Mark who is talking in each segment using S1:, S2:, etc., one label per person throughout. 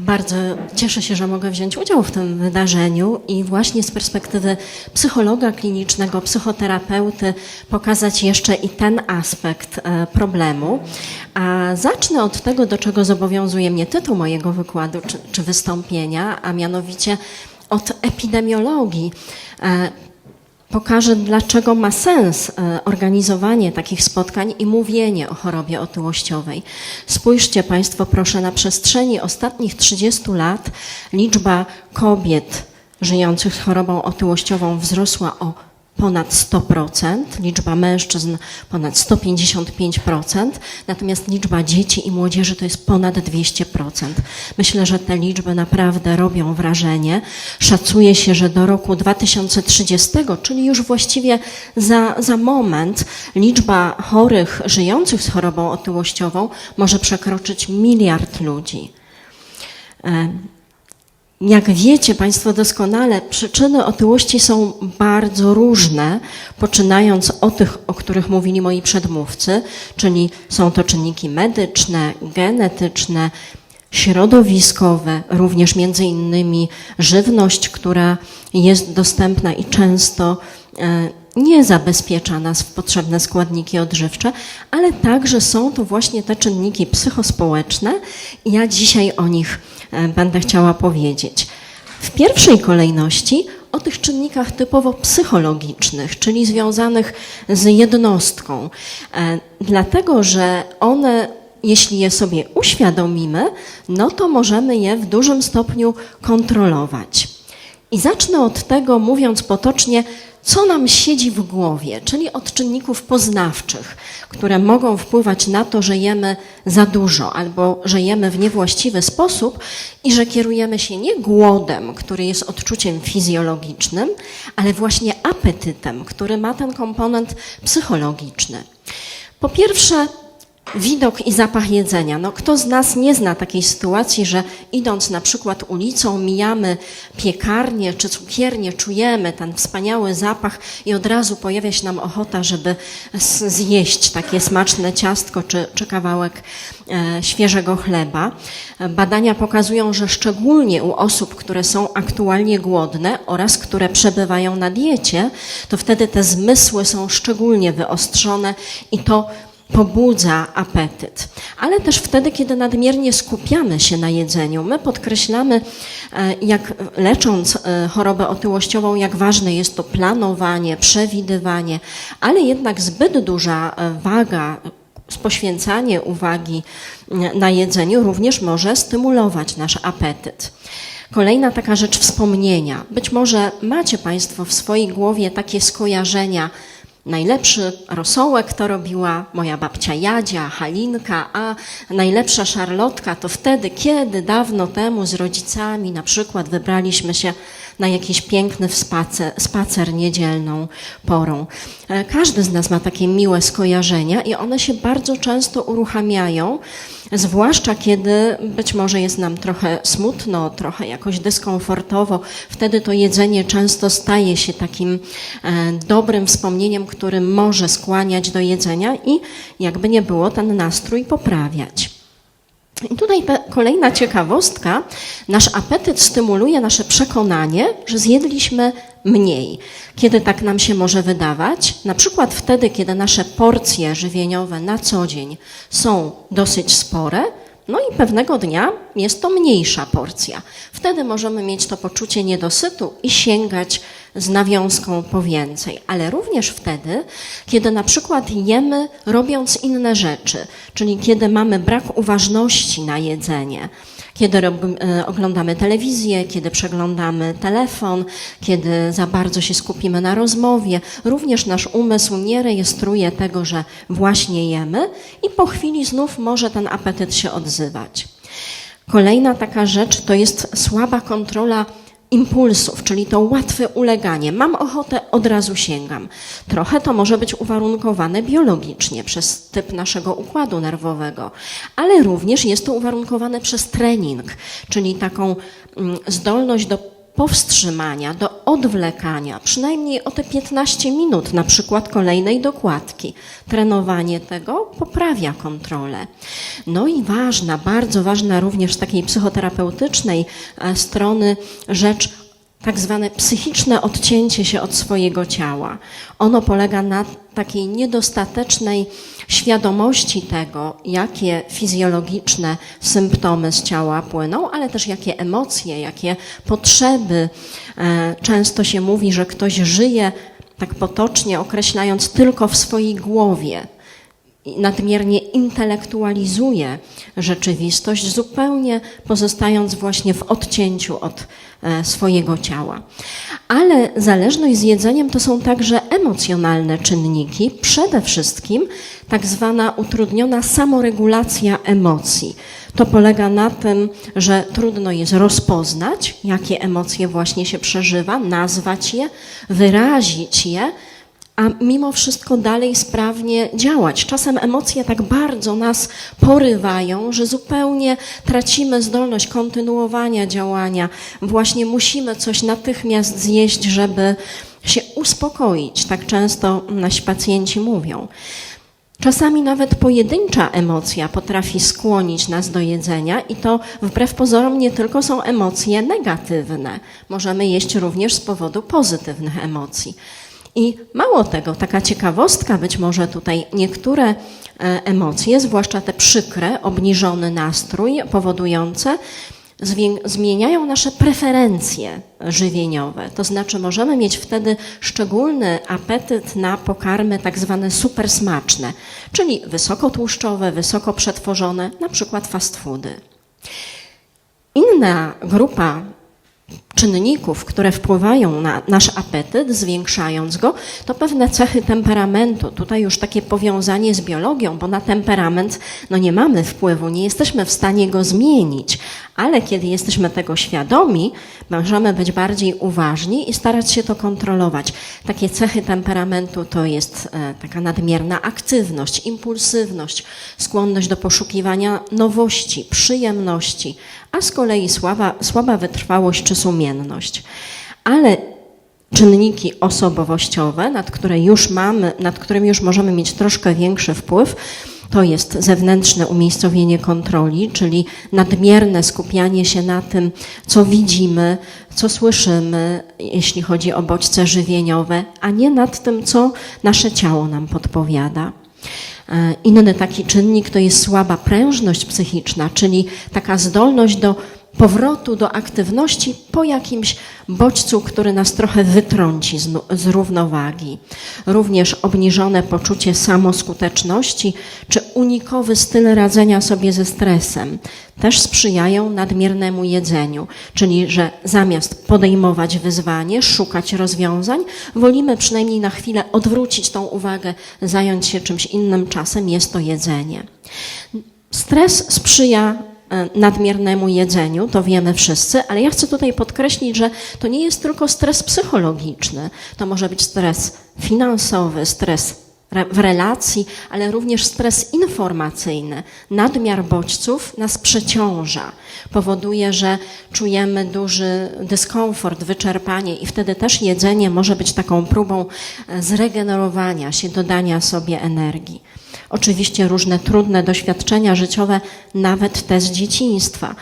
S1: Bardzo cieszę się, że mogę wziąć udział w tym wydarzeniu i właśnie z perspektywy psychologa klinicznego, psychoterapeuty pokazać jeszcze i ten aspekt e, problemu. A zacznę od tego, do czego zobowiązuje mnie tytuł mojego wykładu czy, czy wystąpienia, a mianowicie od epidemiologii. E, pokażę, dlaczego ma sens e, organizowanie takich spotkań i mówienie o chorobie otyłościowej. Spójrzcie Państwo, proszę, na przestrzeni ostatnich 30 lat liczba kobiet żyjących z chorobą otyłościową wzrosła o ponad 100%, liczba mężczyzn ponad 155%, natomiast liczba dzieci i młodzieży to jest ponad 200%. Myślę, że te liczby naprawdę robią wrażenie. Szacuje się, że do roku 2030, czyli już właściwie za, za moment, liczba chorych żyjących z chorobą otyłościową może przekroczyć miliard ludzi. Jak wiecie Państwo doskonale, przyczyny otyłości są bardzo różne, poczynając od tych, o których mówili moi przedmówcy, czyli są to czynniki medyczne, genetyczne, środowiskowe, również między innymi żywność, która jest dostępna i często e, nie zabezpiecza nas w potrzebne składniki odżywcze, ale także są to właśnie te czynniki psychospołeczne i ja dzisiaj o nich e, będę chciała powiedzieć. W pierwszej kolejności o tych czynnikach typowo psychologicznych, czyli związanych z jednostką, e, dlatego że one jeśli je sobie uświadomimy, no to możemy je w dużym stopniu kontrolować. I zacznę od tego, mówiąc potocznie, co nam siedzi w głowie, czyli od czynników poznawczych, które mogą wpływać na to, że jemy za dużo albo że jemy w niewłaściwy sposób i że kierujemy się nie głodem, który jest odczuciem fizjologicznym, ale właśnie apetytem, który ma ten komponent psychologiczny. Po pierwsze, widok i zapach jedzenia. No, kto z nas nie zna takiej sytuacji, że idąc na przykład ulicą, mijamy piekarnię czy cukiernię, czujemy ten wspaniały zapach i od razu pojawia się nam ochota, żeby zjeść takie smaczne ciastko czy, czy kawałek e, świeżego chleba. Badania pokazują, że szczególnie u osób, które są aktualnie głodne oraz które przebywają na diecie, to wtedy te zmysły są szczególnie wyostrzone i to pobudza apetyt, ale też wtedy, kiedy nadmiernie skupiamy się na jedzeniu. My podkreślamy, e, jak lecząc e, chorobę otyłościową, jak ważne jest to planowanie, przewidywanie, ale jednak zbyt duża e, waga poświęcanie uwagi na jedzeniu również może stymulować nasz apetyt. Kolejna taka rzecz wspomnienia. Być może macie Państwo w swojej głowie takie skojarzenia, Najlepszy rosołek to robiła moja babcia Jadzia, Halinka, a najlepsza szarlotka to wtedy, kiedy dawno temu z rodzicami na przykład wybraliśmy się na jakiś piękny spacer, spacer niedzielną porą. E, każdy z nas ma takie miłe skojarzenia i one się bardzo często uruchamiają, zwłaszcza kiedy być może jest nam trochę smutno, trochę jakoś dyskomfortowo. Wtedy to jedzenie często staje się takim e, dobrym wspomnieniem, który może skłaniać do jedzenia i jakby nie było ten nastrój poprawiać. I tutaj kolejna ciekawostka. Nasz apetyt stymuluje nasze przekonanie, że zjedliśmy mniej. Kiedy tak nam się może wydawać? Na przykład wtedy, kiedy nasze porcje żywieniowe na co dzień są dosyć spore, no i pewnego dnia jest to mniejsza porcja. Wtedy możemy mieć to poczucie niedosytu i sięgać z nawiązką po więcej, ale również wtedy, kiedy na przykład jemy robiąc inne rzeczy, czyli kiedy mamy brak uważności na jedzenie, kiedy e, oglądamy telewizję, kiedy przeglądamy telefon, kiedy za bardzo się skupimy na rozmowie, również nasz umysł nie rejestruje tego, że właśnie jemy i po chwili znów może ten apetyt się odzywać. Kolejna taka rzecz to jest słaba kontrola impulsów, czyli to łatwe uleganie. Mam ochotę, od razu sięgam. Trochę to może być uwarunkowane biologicznie przez typ naszego układu nerwowego, ale również jest to uwarunkowane przez trening, czyli taką mm, zdolność do powstrzymania, do odwlekania, przynajmniej o te 15 minut, na przykład kolejnej dokładki. Trenowanie tego poprawia kontrolę. No i ważna, bardzo ważna również z takiej psychoterapeutycznej e, strony rzecz tak zwane psychiczne odcięcie się od swojego ciała. Ono polega na takiej niedostatecznej świadomości tego, jakie fizjologiczne symptomy z ciała płyną, ale też jakie emocje, jakie potrzeby. E, często się mówi, że ktoś żyje tak potocznie określając tylko w swojej głowie nadmiernie intelektualizuje rzeczywistość, zupełnie pozostając właśnie w odcięciu od e, swojego ciała. Ale zależność z jedzeniem to są także emocjonalne czynniki, przede wszystkim tak zwana utrudniona samoregulacja emocji. To polega na tym, że trudno jest rozpoznać, jakie emocje właśnie się przeżywa, nazwać je, wyrazić je, a mimo wszystko dalej sprawnie działać. Czasem emocje tak bardzo nas porywają, że zupełnie tracimy zdolność kontynuowania działania. Właśnie musimy coś natychmiast zjeść, żeby się uspokoić. Tak często nasi pacjenci mówią. Czasami nawet pojedyncza emocja potrafi skłonić nas do jedzenia, i to wbrew pozorom nie tylko są emocje negatywne. Możemy jeść również z powodu pozytywnych emocji. I mało tego, taka ciekawostka, być może tutaj niektóre e, emocje, zwłaszcza te przykre, obniżony nastrój powodujące, zmieniają nasze preferencje żywieniowe. To znaczy, możemy mieć wtedy szczególny apetyt na pokarmy tak zwane supersmaczne, czyli wysokotłuszczowe, wysoko przetworzone, na przykład fast foody. Inna grupa czynników, które wpływają na nasz apetyt, zwiększając go, to pewne cechy temperamentu. Tutaj już takie powiązanie z biologią, bo na temperament no nie mamy wpływu, nie jesteśmy w stanie go zmienić, ale kiedy jesteśmy tego świadomi, możemy być bardziej uważni i starać się to kontrolować. Takie cechy temperamentu to jest e, taka nadmierna aktywność, impulsywność, skłonność do poszukiwania nowości, przyjemności, a z kolei słaba, słaba wytrwałość czy sumienność. Ale czynniki osobowościowe, nad, które już mamy, nad którymi już możemy mieć troszkę większy wpływ, to jest zewnętrzne umiejscowienie kontroli, czyli nadmierne skupianie się na tym, co widzimy, co słyszymy, jeśli chodzi o bodźce żywieniowe, a nie nad tym, co nasze ciało nam podpowiada. E, inny taki czynnik to jest słaba prężność psychiczna, czyli taka zdolność do powrotu do aktywności po jakimś bodźcu, który nas trochę wytrąci z, z, równowagi. Również obniżone poczucie samoskuteczności czy unikowy styl radzenia sobie ze stresem też sprzyjają nadmiernemu jedzeniu, czyli że zamiast podejmować wyzwanie, szukać rozwiązań, wolimy przynajmniej na chwilę odwrócić tą uwagę, zająć się czymś innym, czasem jest to jedzenie. Stres sprzyja nadmiernemu jedzeniu, to wiemy wszyscy, ale ja chcę tutaj podkreślić, że to nie jest tylko stres psychologiczny, to może być stres finansowy, stres w relacji, ale również stres informacyjny. Nadmiar bodźców nas przeciąża, powoduje, że czujemy duży dyskomfort, wyczerpanie i wtedy też jedzenie może być taką próbą e, zregenerowania się, dodania sobie energii. Oczywiście różne trudne doświadczenia życiowe, nawet te z dzieciństwa.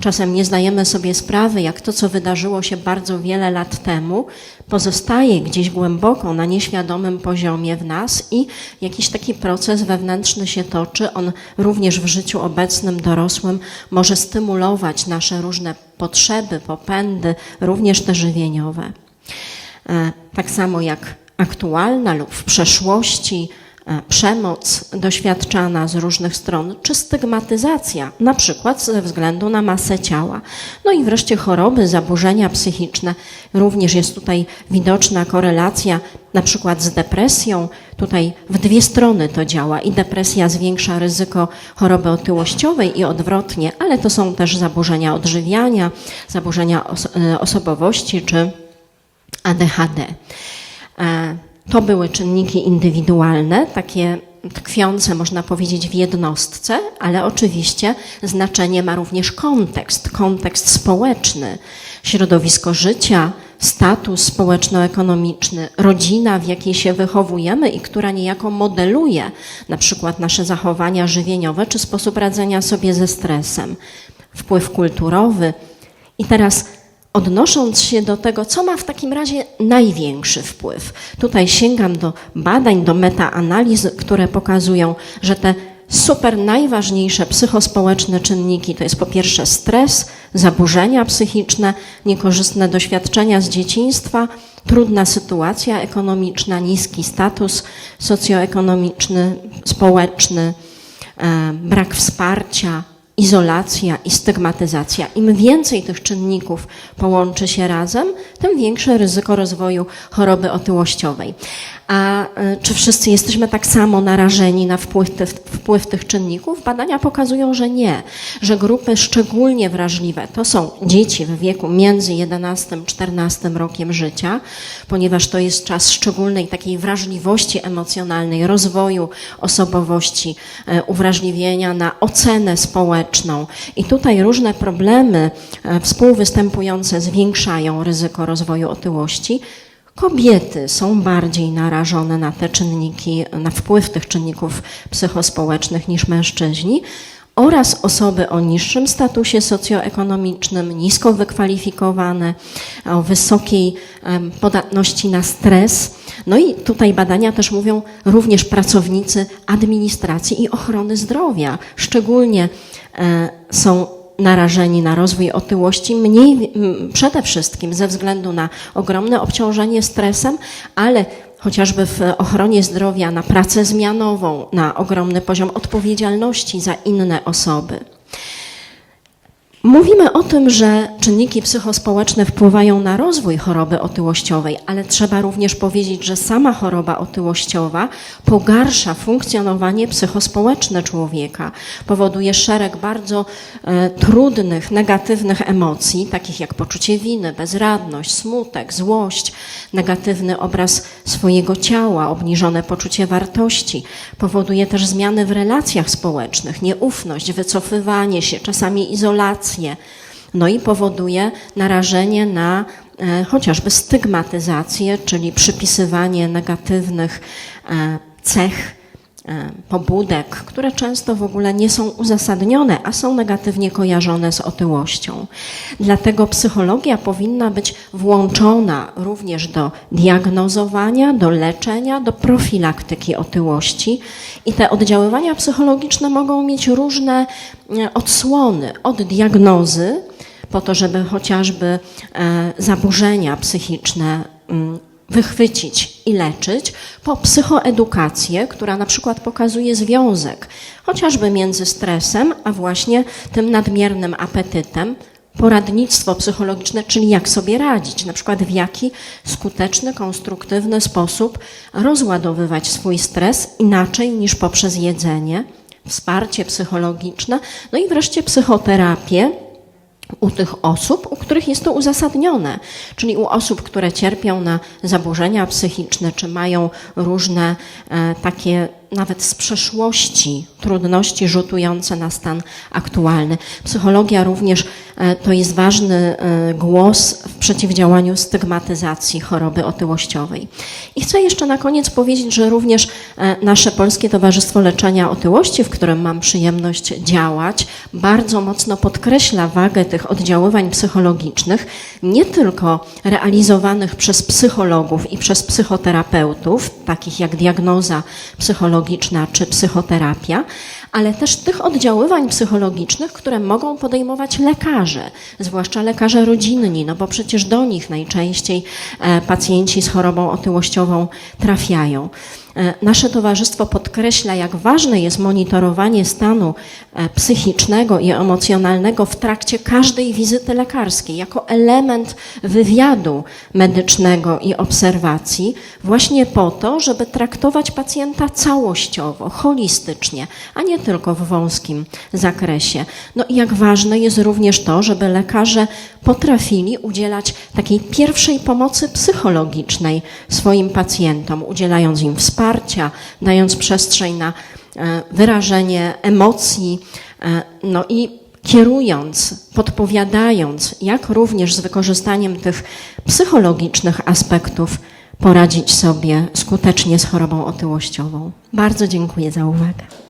S1: Czasem nie zdajemy sobie sprawy, jak to, co wydarzyło się bardzo wiele lat temu, pozostaje gdzieś głęboko na nieświadomym poziomie w nas i jakiś taki proces wewnętrzny się toczy. On również w życiu obecnym, dorosłym może stymulować nasze różne potrzeby, popędy, również te żywieniowe. E, tak samo jak aktualna lub w przeszłości przemoc doświadczana z różnych stron, czy stygmatyzacja, na przykład ze względu na masę ciała. No i wreszcie choroby, zaburzenia psychiczne. Również jest tutaj widoczna korelacja na przykład z depresją. Tutaj w dwie strony to działa i depresja zwiększa ryzyko choroby otyłościowej i odwrotnie, ale to są też zaburzenia odżywiania, zaburzenia os e, osobowości czy ADHD. To były czynniki indywidualne, takie tkwiące, można powiedzieć, w jednostce, ale oczywiście znaczenie ma również kontekst, kontekst społeczny, środowisko życia, status społeczno-ekonomiczny, rodzina, w jakiej się wychowujemy i która niejako modeluje na przykład nasze zachowania żywieniowe czy sposób radzenia sobie ze stresem, wpływ kulturowy. I teraz odnosząc się do tego, co ma w takim razie największy wpływ. Tutaj sięgam do badań, do metaanaliz, które pokazują, że te super najważniejsze psychospołeczne czynniki to jest po pierwsze stres, zaburzenia psychiczne, niekorzystne doświadczenia z dzieciństwa, trudna sytuacja ekonomiczna, niski status socjoekonomiczny, społeczny, e, brak wsparcia, izolacja i stygmatyzacja. Im więcej tych czynników połączy się razem, tym większe ryzyko rozwoju choroby otyłościowej. A e, czy wszyscy jesteśmy tak samo narażeni na wpływ, te, wpływ tych czynników? Badania pokazują, że nie, że grupy szczególnie wrażliwe to są dzieci w wieku między 11 a 14 rokiem życia, ponieważ to jest czas szczególnej takiej wrażliwości emocjonalnej, rozwoju osobowości, e, uwrażliwienia na ocenę społeczną. I tutaj różne problemy e, współwystępujące zwiększają ryzyko rozwoju otyłości. Kobiety są bardziej narażone na te czynniki, na wpływ tych czynników psychospołecznych niż mężczyźni oraz osoby o niższym statusie socjoekonomicznym, nisko wykwalifikowane, o wysokiej podatności na stres. No i tutaj badania też mówią również pracownicy administracji i ochrony zdrowia. Szczególnie e, są narażeni na rozwój otyłości, mniej, przede wszystkim ze względu na ogromne obciążenie stresem, ale chociażby w ochronie zdrowia na pracę zmianową, na ogromny poziom odpowiedzialności za inne osoby. Mówimy o tym, że czynniki psychospołeczne wpływają na rozwój choroby otyłościowej, ale trzeba również powiedzieć, że sama choroba otyłościowa pogarsza funkcjonowanie psychospołeczne człowieka, powoduje szereg bardzo e, trudnych, negatywnych emocji, takich jak poczucie winy, bezradność, smutek, złość, negatywny obraz swojego ciała, obniżone poczucie wartości. Powoduje też zmiany w relacjach społecznych, nieufność, wycofywanie się, czasami izolację no i powoduje narażenie na e, chociażby stygmatyzację, czyli przypisywanie negatywnych e, cech pobudek, które często w ogóle nie są uzasadnione, a są negatywnie kojarzone z otyłością. Dlatego psychologia powinna być włączona również do diagnozowania, do leczenia, do profilaktyki otyłości. I te oddziaływania psychologiczne mogą mieć różne odsłony od diagnozy, po to, żeby chociażby e, zaburzenia psychiczne mm, wychwycić i leczyć, po psychoedukację, która na przykład pokazuje związek chociażby między stresem, a właśnie tym nadmiernym apetytem, poradnictwo psychologiczne, czyli jak sobie radzić, na przykład w jaki skuteczny, konstruktywny sposób rozładowywać swój stres inaczej niż poprzez jedzenie, wsparcie psychologiczne, no i wreszcie psychoterapię, u tych osób, u których jest to uzasadnione, czyli u osób, które cierpią na zaburzenia psychiczne, czy mają różne e, takie nawet z przeszłości trudności rzutujące na stan aktualny. Psychologia również e, to jest ważny e, głos w przeciwdziałaniu stygmatyzacji choroby otyłościowej. I chcę jeszcze na koniec powiedzieć, że również e, nasze Polskie Towarzystwo Leczenia Otyłości, w którym mam przyjemność działać, bardzo mocno podkreśla wagę tych oddziaływań psychologicznych, nie tylko realizowanych przez psychologów i przez psychoterapeutów, takich jak diagnoza psychologiczna, psychologiczna czy psychoterapia, ale też tych oddziaływań psychologicznych, które mogą podejmować lekarze, zwłaszcza lekarze rodzinni, no bo przecież do nich najczęściej e, pacjenci z chorobą otyłościową trafiają. E, nasze towarzystwo podkreśla, jak ważne jest monitorowanie stanu e, psychicznego i emocjonalnego w trakcie każdej wizyty lekarskiej, jako element wywiadu medycznego i obserwacji, właśnie po to, żeby traktować pacjenta całościowo, holistycznie, a nie tylko w wąskim zakresie. No i jak ważne jest również to, żeby lekarze potrafili udzielać takiej pierwszej pomocy psychologicznej swoim pacjentom, udzielając im wsparcia, wsparcia, dając przestrzeń na e, wyrażenie emocji, e, no i kierując, podpowiadając, jak również z wykorzystaniem tych psychologicznych aspektów poradzić sobie skutecznie z chorobą otyłościową. Bardzo dziękuję za uwagę.